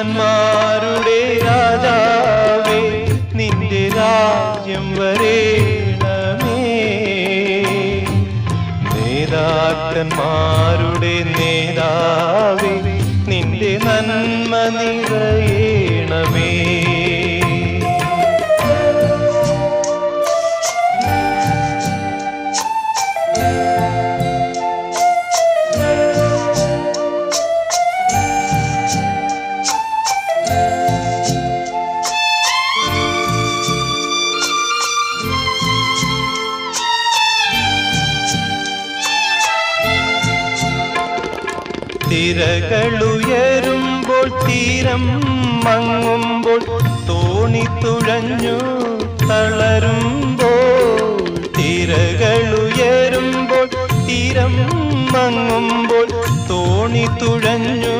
ഭക്തന്മാരുടെ രാജാവേ നിന്റെ രാജ്യം വരേണമേ. നേതാക്കന്മാരുടെ നേതാവേ നിന്റെ നന്മ നിറയണമേ തിരകളുയരുമ്പോൾ തീരം മങ്ങുമ്പോൾ തോണി തുഴഞ്ഞു തളരുമ്പോൾ തിരകളുയരുമ്പോൾ തീരം മങ്ങുമ്പോൾ തോണി തുഴഞ്ഞു